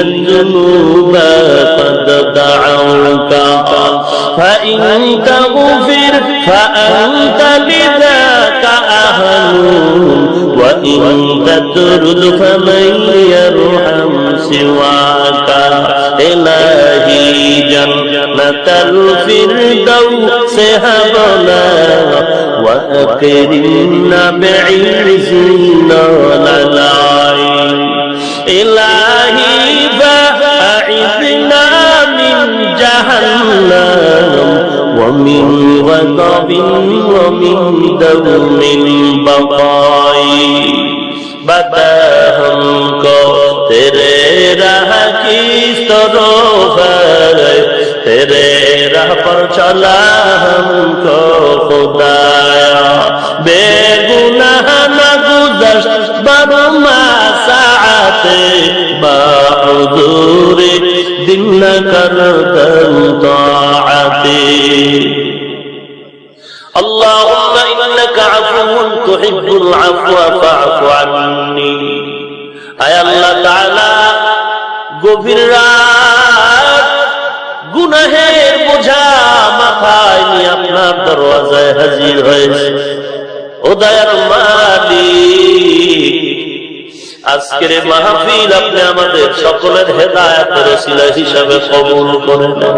الذنوب قد دعوك. فإن تغفر فأنت لذاك أهل. وإن تترد فمن يرحم سواك. إلهي جنة الفردوس هبنا وأكرمنا بعز العين إلهي ومن غضب ومن دوم بقائي بتا ہم کو تیرے راہ کی سروفر تیرے راہ پر چلا ہم کو خدایا بے گناہ نہ گزشت برما ساعت با حضور دل کر دلتا اللهم إنك عفو تحب العفو فاعف عني আয় আল্লাহ তাআলা গভীর রাত গুনাহের বোঝা মাথায় নিয়ে আপনার দরওয়াজায় হাজির হয়েছে ও দয়ার মালিক আজকের এই মাহফিল আপনি আমাদের সকলের হেদায়েতের ওসিলা হিসাবে কবুল করে নেন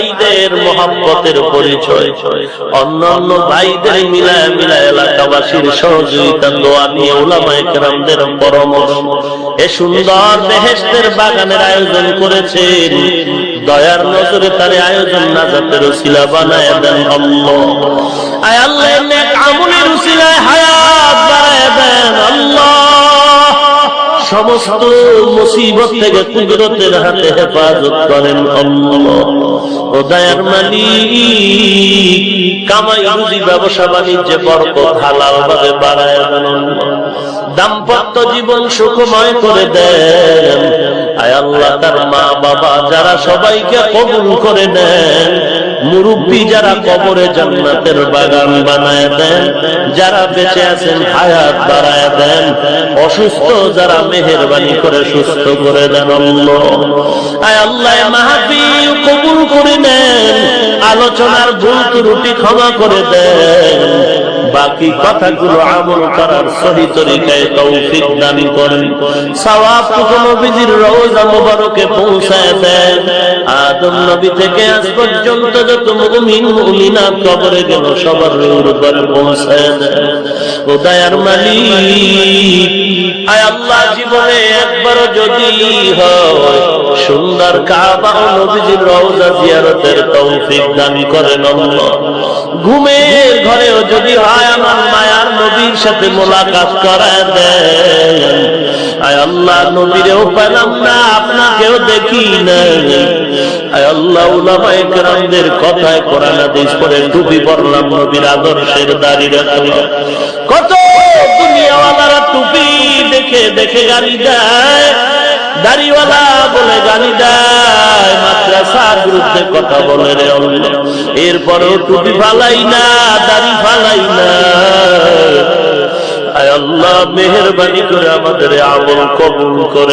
ভাইদের মহাব্বতের পরিচয়। অন্যান্য ভাইদের মিলায় মিলায় এলাকাবাসীর সহযোগিতা, দোয়া নিয়ে ওলামায় কেরামদের পরামর্শ। এ সুন্দর বেহেস্তের বাগানের আয়োজন করেছেন। দয়ার নজরে তার আয়োজন নাজাতের শিলা বানায় দেন আল্লাহ। আমলের উসিলায় হায়াত বাড়ায় দেন আল্লাহ। সমস্ত মুসিবত থেকে কুদরতের হাতে হেফাজত করেন আল্লাহ। দয়ার মালিক কামাই রুজি ব্যবসা বাণিজ্যে বরকত হালাল ভাবে দেন দাম্পত্য জীবন সুখময় করে দেন। আয় আল্লাহ তার মা বাবা যারা সবাইকে কবুল করে নেন মুরব্বী যারা কবরে জান্নাতের বাগান বানায় দেন, যারা বেঁচে আছেন, হায়াত বাড়ায় দেন, অসুস্থ যারা মেহেরবানি করে সুস্থ করে দেন কবুল করে নেন, আলোচনার ভুল ত্রুটি ক্ষমা করে দেন। বাকি কথাগুলো আমল করার সহি তরিকায় তৌফিক দান করেন। সওয়াব নবীজির রওজা মুবারকে পৌঁছায় দেন। আদম নবী থেকে আজ পর্যন্ত যত মুমিন মুমিনাত কবরে গেল, সবার উপরে পৌঁছায় ও দয়ার মালিক, আয় আল্লাহ জীবনে একবারও যদি হয়, সুন্দর কাবা ও নবীজির রওজা জিয়ারতের তৌফিক দান করেন আল্লাহ। ঘুমের ঘরেও যদি হয়, আমার মায়ার নবীর সাথে মোলাকাত করায় দেন আয় আল্লাহ নবীরেও পেলাম না, আপনাকেও দেখি না আল্লাহ উলামায়ে কেরামদের কথায় কোরআন হাদিস পড়ে নবীর আদর্শের দাড়ি রাখলাম কত দুনিয়াওয়ালারা টুপি দেখে দেখে গাড়ি দেয়, দাড়িওয়ালা বলে গালি দেয়, মাদ্রাসার বিরুদ্ধে কথা বলে রে এরপরেও টুপি ফালাই না, দাড়ি ফালাই না। আল্লাহ মেহরবানি করে আমাদের আমল কবুল করে।